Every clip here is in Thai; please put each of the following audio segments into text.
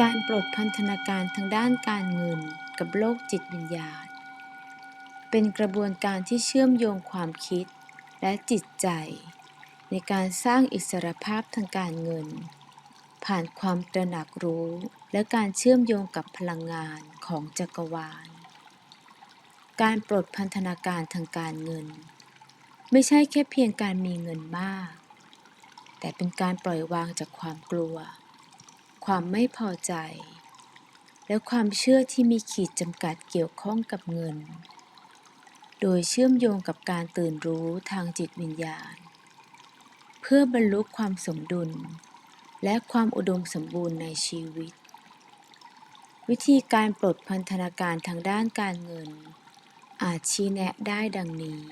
การปลดพันธนาการทางด้านการเงินกับโลกจิตวิญญาณ เป็นกระบวนการที่เชื่อมโยงความคิดและจิตใจ ในการสร้างอิสรภาพทางการเงิน ผ่านความตระหนักรู้และการเชื่อมโยงกับพลังงานของจักรวาล การปลดพันธนาการทางการเงิน ไม่ใช่แค่เพียงการมีเงินมาก แต่เป็นการปล่อยวางจากความกลัว ความไม่พอใจ และความเชื่อที่มีขีดจำกัดเกี่ยวข้องกับเงิน โดยเชื่อมโยงกับการตื่นรู้ทางจิตวิญญาณ เพื่อบรรลุความสมดุล และความอุดมสมบูรณ์ในชีวิต วิธีการปลดพันธนาการทางด้านการเงิน อาจชี้แนะได้ดังนี้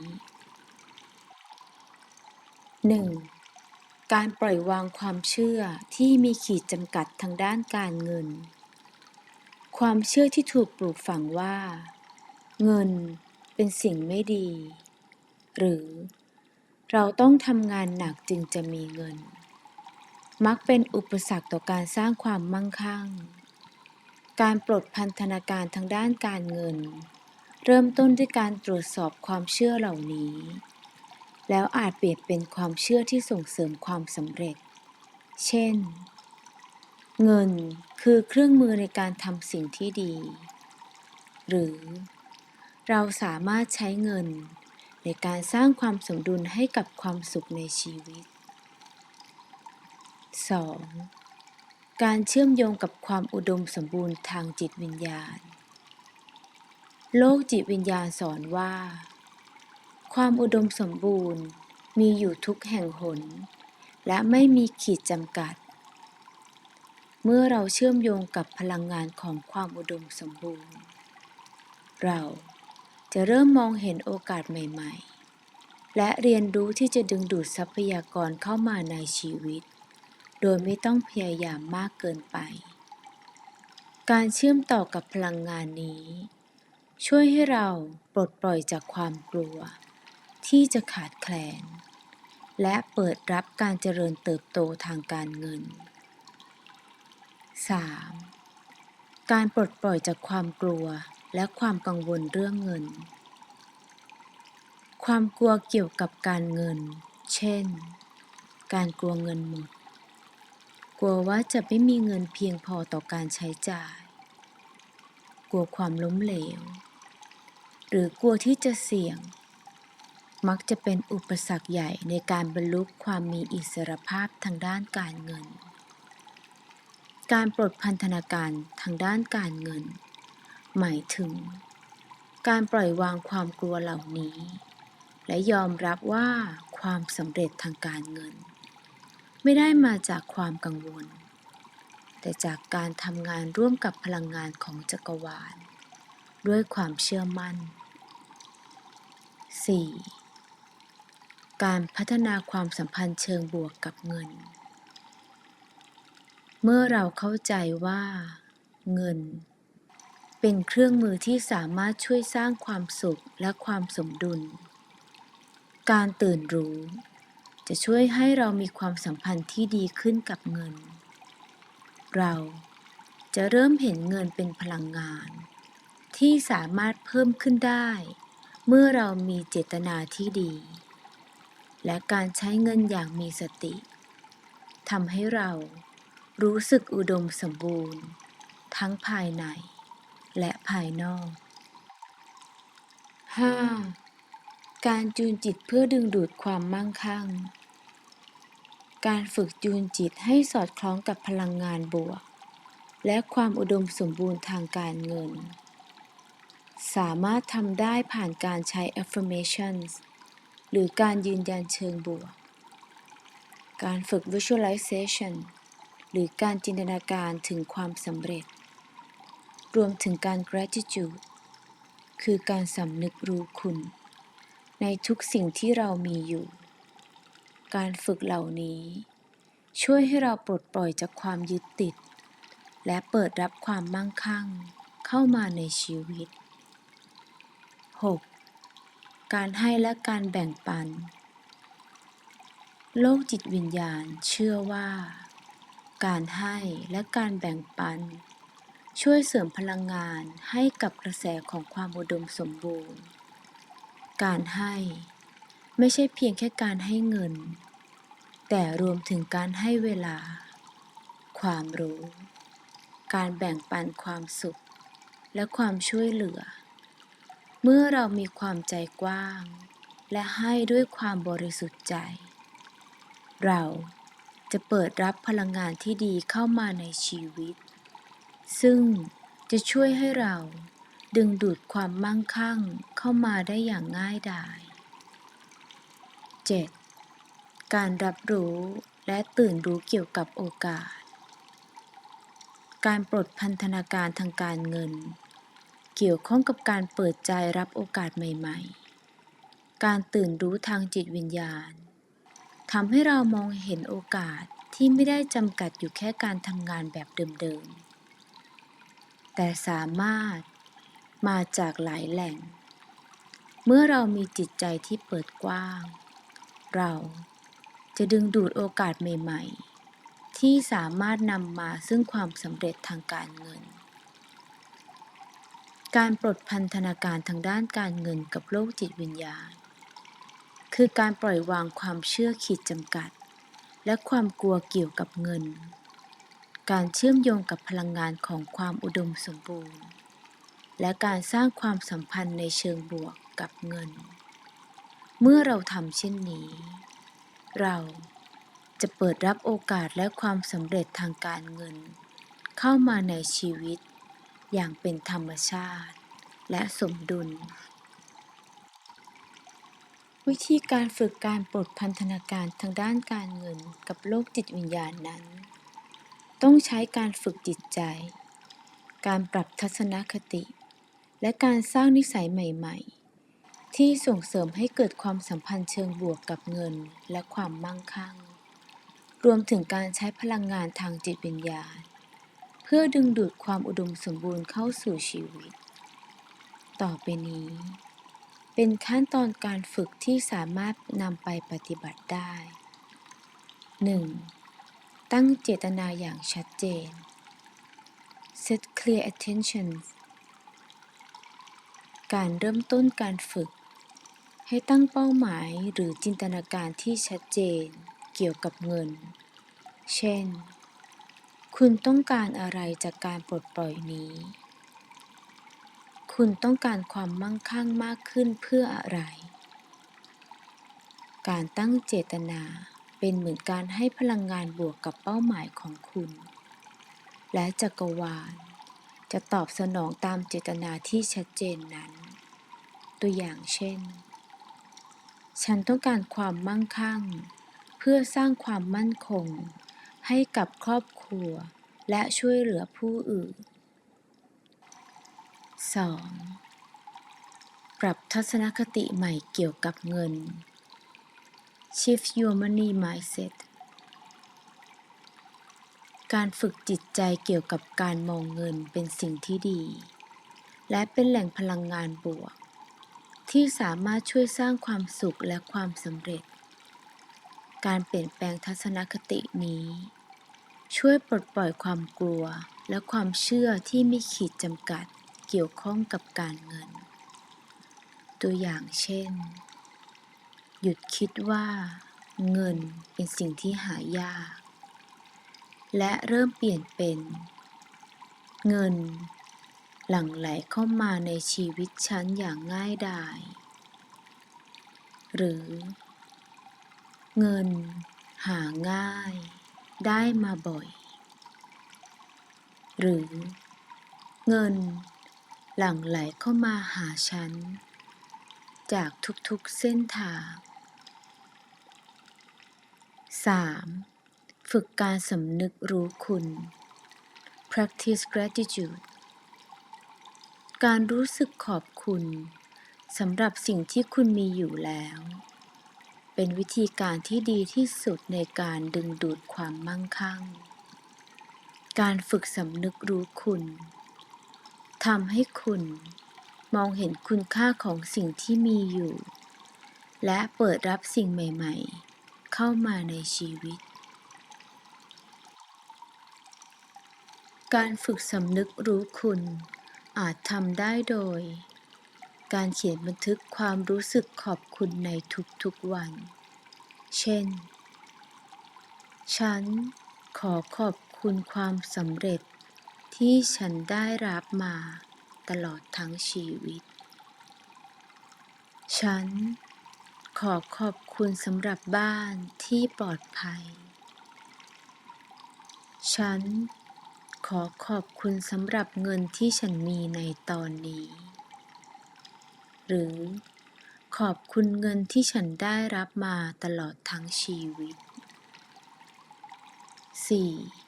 1. การปล่อยวางความเชื่อที่มีขีดจำกัดทางด้านการเงิน ความเชื่อที่ถูกปลูกฝังว่า เงินเป็นสิ่งไม่ดี หรือเราต้องทำงานหนักจึงจะมีเงิน มักเป็นอุปสรรคต่อการสร้างความมั่งคั่ง การปลดพันธนาการทางด้านการเงิน เริ่มต้นด้วยการตรวจสอบความเชื่อเหล่านี้ แล้วอาจเปลี่ยนเป็นความเชื่อที่ส่งเสริมความสำเร็จ เช่น เงินคือเครื่องมือในการทำสิ่งที่ดี หรือเราสามารถใช้เงินในการสร้างความสมดุลให้กับความสุขในชีวิต 2. การเชื่อมโยงกับความอุดมสมบูรณ์ทางจิตวิญญาณ โลกจิตวิญญาณสอนว่า ความอุดมสมบูรณ์ มีอยู่ทุกแห่งหน และไม่มีขีดจำกัด เมื่อเราเชื่อมโยงกับพลังงานของความอุดมสมบูรณ์ เราจะเริ่มมองเห็นโอกาสใหม่ ๆ และเรียนรู้ที่จะดึงดูดทรัพยากรเข้ามาในชีวิต โดยไม่ต้องพยายามมากเกินไป การเชื่อมต่อกับพลังงานนี้ ช่วยให้เราปลดปล่อยจากความกลัว ที่จะขาดแคลน และเปิดรับการเจริญเติบโตทางการเงิน 3. การปลดปล่อยจากความกลัวและความกังวลเรื่องเงิน ความกลัวเกี่ยวกับการเงิน เช่น การกลัวเงินหมด กลัวว่าจะไม่มีเงินเพียงพอต่อการใช้จ่าย กลัวความล้มเหลว หรือกลัวที่จะเสี่ยง มักจะเป็นอุปสรรคใหญ่ในการบรรลุความมีอิสรภาพทางด้านการเงิน การปลดพันธนาการทางด้านการเงิน หมายถึง การปล่อยวางความกลัวเหล่านี้ และยอมรับว่าความสำเร็จทางการเงิน ไม่ได้มาจากความกังวล แต่จากการทำงานร่วมกับพลังงานของจักรวาล ด้วยความเชื่อมั่น 4. การพัฒนาความสัมพันธ์เชิงบวกกับเงิน เมื่อเราเข้าใจว่า เงิน เป็นเครื่องมือที่สามารถช่วยสร้างความสุขและความสมดุล การตื่นรู้ จะช่วยให้เรามีความสัมพันธ์ที่ดีขึ้นกับเงิน เราจะเริ่มเห็นเงินเป็นพลังงาน ที่สามารถเพิ่มขึ้นได้ เมื่อเรามีเจตนาที่ดี และการใช้เงินอย่างมีสติทำให้เรารู้สึกอุดมสมบูรณ์ ทั้งภายใน และภายนอก 5. การจูนจิตเพื่อดึงดูดความมั่งคั่ง การฝึกจูนจิตให้สอดคล้องกับพลังงานบวก และความอุดมสมบูรณ์ทางการเงิน สามารถทำได้ผ่านการใช้ affirmations รือการยืนยันเชิงบวก การฝึก visualization หรือการจินตนาการถึงความสำเร็จ รวมถึงการ gratitude คือการสำนึกรู้คุณ ในทุกสิ่งที่เรามีอยู่ การฝึกเหล่านี้ ช่วยให้เราปลดปล่อยจากความยึดติด และเปิดรับความมั่งคั่งเข้ามาในชีวิต 6. การให้และการแบ่งปัน โลกจิตวิญญาณเชื่อว่า การให้และการแบ่งปัน ช่วยเสริมพลังงานให้กับกระแสของความอุดมสมบูรณ์ การให้ไม่ใช่เพียงแค่การให้เงิน แต่รวมถึงการให้เวลา ความรู้ การแบ่งปันความสุข และความช่วยเหลือ เมื่อเรามีความใจกว้าง และให้ด้วยความบริสุทธิ์ใจ เราจะเปิดรับพลังงานที่ดีเข้ามาในชีวิต ซึ่งจะช่วยให้เราดึงดูดความมั่งคั่งเข้ามาได้อย่างง่ายดาย 7. การรับรู้และตื่นรู้เกี่ยวกับโอกาส การปลดพันธนาการทางการเงิน เกี่ยวข้องกับการเปิดใจรับโอกาสใหม่ ๆ การตื่นรู้ทางจิตวิญญาณทำให้เรามองเห็นโอกาสที่ไม่ได้จำกัดอยู่แค่การทำงานแบบเดิมๆ แต่สามารถมาจากหลายแหล่ง เมื่อเรามีจิตใจที่เปิดกว้าง เราจะดึงดูดโอกาสใหม่ ๆ ที่สามารถนำมาซึ่งความสำเร็จทางการเงิน การปลดพันธนาการทางด้านการเงินกับโลกจิตวิญญาณ คือการปล่อยวางความเชื่อขีดจำกัด และความกลัวเกี่ยวกับเงิน การเชื่อมโยงกับพลังงานของความอุดมสมบูรณ์ และการสร้างความสัมพันธ์ในเชิงบวกกับเงิน เมื่อเราทำเช่นนี้ เราจะเปิดรับโอกาสและความสำเร็จทางการเงิน เข้ามาในชีวิต อย่างเป็นธรรมชาติ และสมดุล วิธีการฝึกการปลดพันธนาการทางด้านการเงินกับโลกจิตวิญญาณนั้น ต้องใช้การฝึกจิตใจ การปรับทัศนคติ และการสร้างนิสัยใหม่ ๆ ที่ส่งเสริมให้เกิดความสัมพันธ์เชิงบวกกับเงินและความมั่งคั่ง รวมถึงการใช้พลังงานทางจิตวิญญาณ เพื่อดึงดูดความอุดมสมบูรณ์เข้าสู่ชีวิต ต่อไปนี้ เป็นขั้นตอนการฝึกที่สามารถนำไปปฏิบัติได้ 1. ตั้งเจตนาอย่างชัดเจน set clear attention การเริ่มต้นการฝึก ให้ตั้งเป้าหมายหรือจินตนาการที่ชัดเจนเกี่ยวกับเงิน เช่น คุณต้องการอะไรจากการปลดปล่อยนี้ คุณต้องการความมั่งคั่งมากขึ้นเพื่ออะไร การตั้งเจตนาเป็นเหมือนการให้พลังงานบวกกับเป้าหมายของคุณ และจักรวาล จะตอบสนองตามเจตนาที่ชัดเจนนั้น ตัวอย่างเช่น ฉันต้องการความมั่งคั่ง เพื่อสร้างความมั่นคงให้กับครอบ รัว และช่วยเหลือผู้อื่น 2. ปรับทัศนคติใหม่เกี่ยวกับเงิน Shift your money mindset การฝึกจิตใจเกี่ยวกับการมองเงินเป็นสิ่งที่ดี และเป็นแหล่งพลังงานบวก ที่สามารถช่วยสร้างความสุขและความสำเร็จ การเปลี่ยนแปลงทัศนคตินี้ ช่วยปลดปล่อยความกลัวและความเชื่อที่มีขีดจำกัดเกี่ยวข้องกับการเงิน ตัวอย่างเช่น หยุดคิดว่า เงินเป็นสิ่งที่หายาก และเริ่มเปลี่ยนเป็น เงิน หลั่งไหลเข้ามาในชีวิตฉันอย่างง่ายดาย หรือ เงิน หาง่าย ได้มาบ่อย หรือเงินหลั่งไหลเข้ามาหาฉัน จากทุกๆเส้นทาง 3. ฝึกการสำนึกรู้คุณ practice gratitude การรู้สึกขอบคุณสำหรับสิ่งที่คุณมีอยู่แล้ว เป็นวิธีการที่ดีที่สุดในการดึงดูดความมั่งคั่ง การฝึกสำนึกรู้คุณทำให้คุณมองเห็นคุณค่าของสิ่งที่มีอยู่ และเปิดรับสิ่งใหม่ ๆ เข้ามาในชีวิต การฝึกสำนึกรู้คุณอาจทำได้โดย การเขียนบันทึกความรู้สึกขอบคุณในทุกๆวัน เช่น ฉันขอขอบคุณความสำเร็จที่ฉันได้รับมาตลอดทั้งชีวิต ฉันขอขอบคุณสำหรับบ้านที่ปลอดภัย ฉันขอขอบคุณสำหรับเงินที่ฉันมีในตอนนี้ หรือขอบคุณเงินที่ฉันได้รับมาตลอดทั้งชีวิต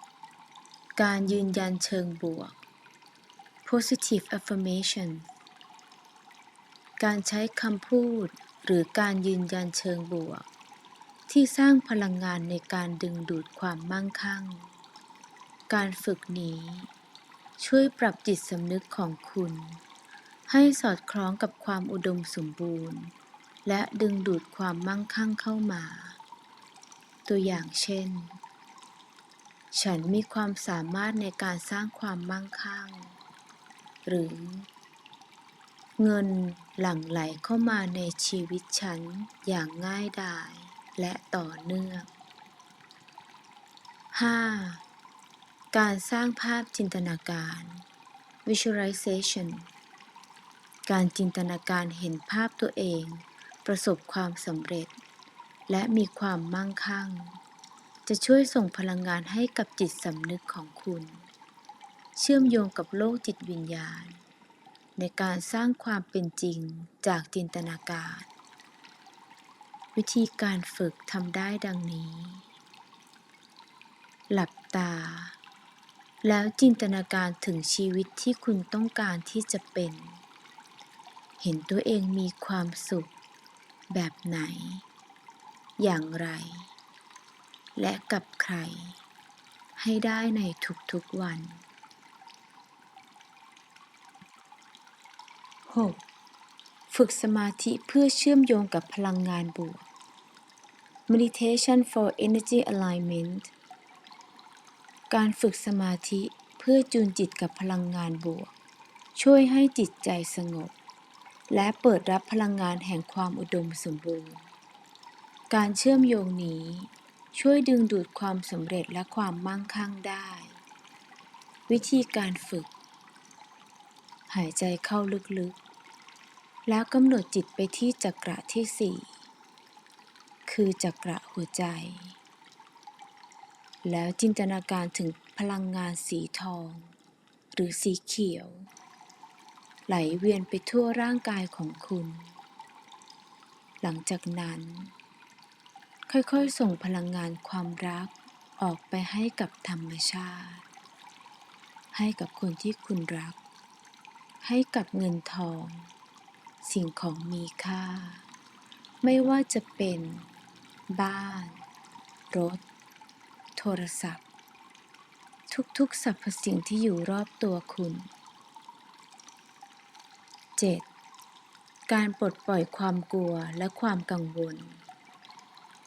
4. การยืนยันเชิงบวก positive affirmation การใช้คำพูดหรือการยืนยันเชิงบวก ที่สร้างพลังงานในการดึงดูดความมั่งคั่ง การฝึกนี้ ช่วยปรับจิตสำนึกของคุณ ให้สอดคล้องกับความอุดมสมบูรณ์ และดึงดูดความมั่งคั่งเข้ามา ตัวอย่างเช่น ฉันมีความสามารถในการสร้างความมั่งคั่ง หรือ เงินหลั่งไหลเข้ามาในชีวิตฉันอย่างง่ายดายและต่อเนื่อง 5. การสร้างภาพจินตนาการ visualization การจินตนาการเห็นภาพตัวเอง ประสบความสำเร็จ และมีความมั่งคั่ง จะช่วยส่งพลังงานให้กับจิตสำนึกของคุณ เชื่อมโยงกับโลกจิตวิญญาณ ในการสร้างความเป็นจริงจากจินตนาการ วิธีการฝึกทำได้ดังนี้ หลับตา แล้วจินตนาการถึงชีวิตที่คุณต้องการที่จะเป็น เห็นตัวเองมีความสุข แบบไหน อย่างไร และกับใคร ให้ได้ในทุกๆวัน 6. ฝึกสมาธิเพื่อเชื่อมโยงกับพลังงานบวก meditation for energy alignment การฝึกสมาธิเพื่อจูนจิตกับพลังงานบวก ช่วยให้จิตใจสงบ และเปิดรับพลังงานแห่งความอุดมสมบูรณ์ การเชื่อมโยงนี้ช่วยดึงดูดความสำเร็จและความมั่งคั่งได้ วิธีการฝึก หายใจเข้าลึกๆ แล้วกำหนดจิตไปที่จักระที่สี่คือจักระหัวใจ แล้วจินตนาการถึงพลังงานสีทอง หรือสีเขียว ไหลเวียนไปทั่วร่างกายของคุณ หลังจากนั้น ค่อยๆ ส่งพลังงานความรักออกไปให้กับธรรมชาติ ให้กับคนที่คุณรัก ให้กับเงินทอง สิ่งของมีค่า ไม่ว่าจะเป็น บ้าน รถ โทรศัพท์ ทุกๆสรรพสิ่งที่อยู่รอบตัวคุณ 7. การปลดปล่อยความกลัวและความกังวล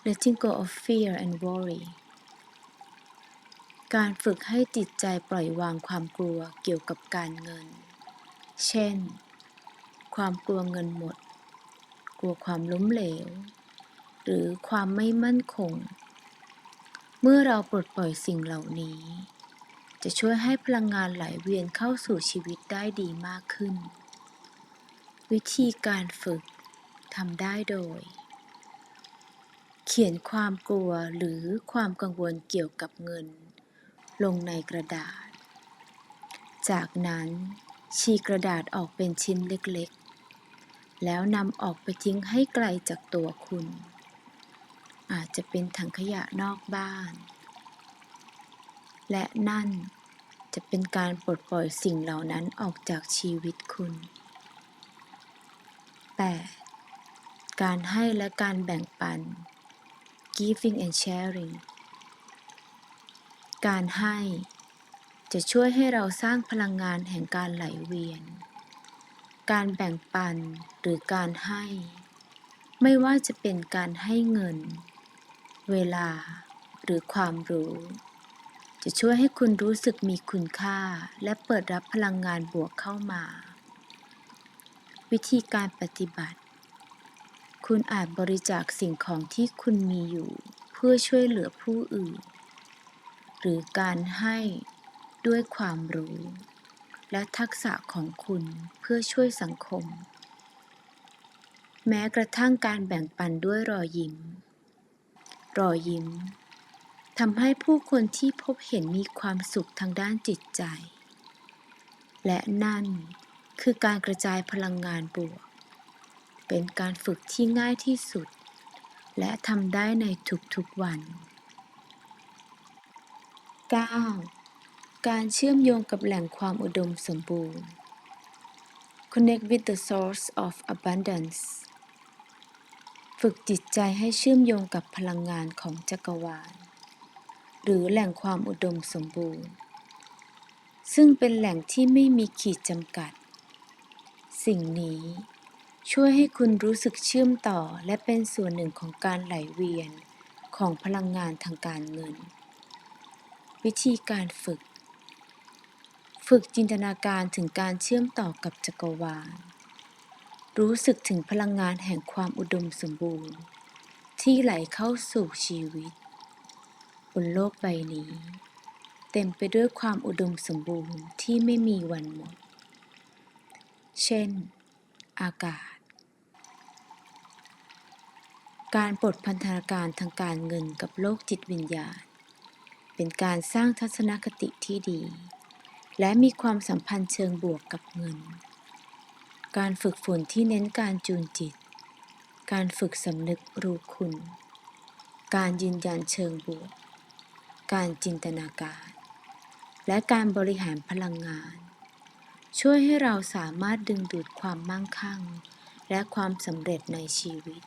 letting go of fear and worry การฝึกให้จิตใจปล่อยวางความกลัวเกี่ยวกับการเงิน เช่น ความกลัวเงินหมด กลัวความล้มเหลว หรือความไม่มั่นคง เมื่อเราปลดปล่อยสิ่งเหล่านี้ จะช่วยให้พลังงานไหลเวียนเข้าสู่ชีวิตได้ดีมากขึ้น วิธีการฝึกทำได้โดย เขียนความกลัวหรือความกังวลเกี่ยวกับเงิน ลงในกระดาษ จากนั้นฉีกกระดาษออกเป็นชิ้นเล็กๆ แล้วนำออกไปทิ้งให้ไกลจากตัวคุณ อาจจะเป็นถังขยะนอกบ้าน และนั่นจะเป็นการปลดปล่อยสิ่งเหล่านั้นออกจากชีวิตคุณ 8. การให้และการแบ่งปัน giving and sharing การให้จะช่วยให้เราสร้างพลังงานแห่งการไหลเวียน การแบ่งปันหรือการให้ ไม่ว่าจะเป็นการให้เงิน เวลา หรือความรู้ จะช่วยให้คุณรู้สึกมีคุณค่าและเปิดรับพลังงานบวกเข้ามา วิธีการปฏิบัติ คุณอาจบริจาคสิ่งของที่คุณมีอยู่ เพื่อช่วยเหลือผู้อื่น หรือการให้ด้วยความรู้ และทักษะของคุณเพื่อช่วยสังคม แม้กระทั่งการแบ่งปันด้วยรอยยิ้ม รอยยิ้มทำให้ผู้คนที่พบเห็นมีความสุขทางด้านจิตใจ และนั่น คือการกระจายพลังงานบวก เป็นการฝึกที่ง่ายที่สุด และทำได้ในทุกๆวัน 9. การเชื่อมโยงกับแหล่งความอุดมสมบูรณ์ Connect with the source of abundance ฝึกจิตใจให้เชื่อมโยงกับพลังงานของจักรวาล หรือแหล่งความอุดมสมบูรณ์ ซึ่งเป็นแหล่งที่ไม่มีขีดจำกัด สิ่งนี้ช่วยให้คุณรู้สึกเชื่อมต่อและเป็นส่วนหนึ่งของการไหลเวียนของพลังงานทางการเงิน วิธีการฝึก ฝึกจินตนาการถึงการเชื่อมต่อกับจักรวาล รู้สึกถึงพลังงานแห่งความอุดมสมบูรณ์ ที่ไหลเข้าสู่ชีวิต บนโลกใบนี้ เต็มไปด้วยความอุดมสมบูรณ์ที่ไม่มีวันหมด เช่น อากาศ การปลดพันธนาการทางการเงินกับโลกจิตวิญญาณ เป็นการสร้างทัศนคติที่ดี และมีความสัมพันธ์เชิงบวกกับเงิน การฝึกฝนที่เน้นการจูนจิต การฝึกสำนึกรู้คุณ การยืนยันเชิงบวก การจินตนาการ และการบริหารพลังงาน ช่วยให้เราสามารถดึงดูดความมั่งคั่ง และความสำเร็จในชีวิต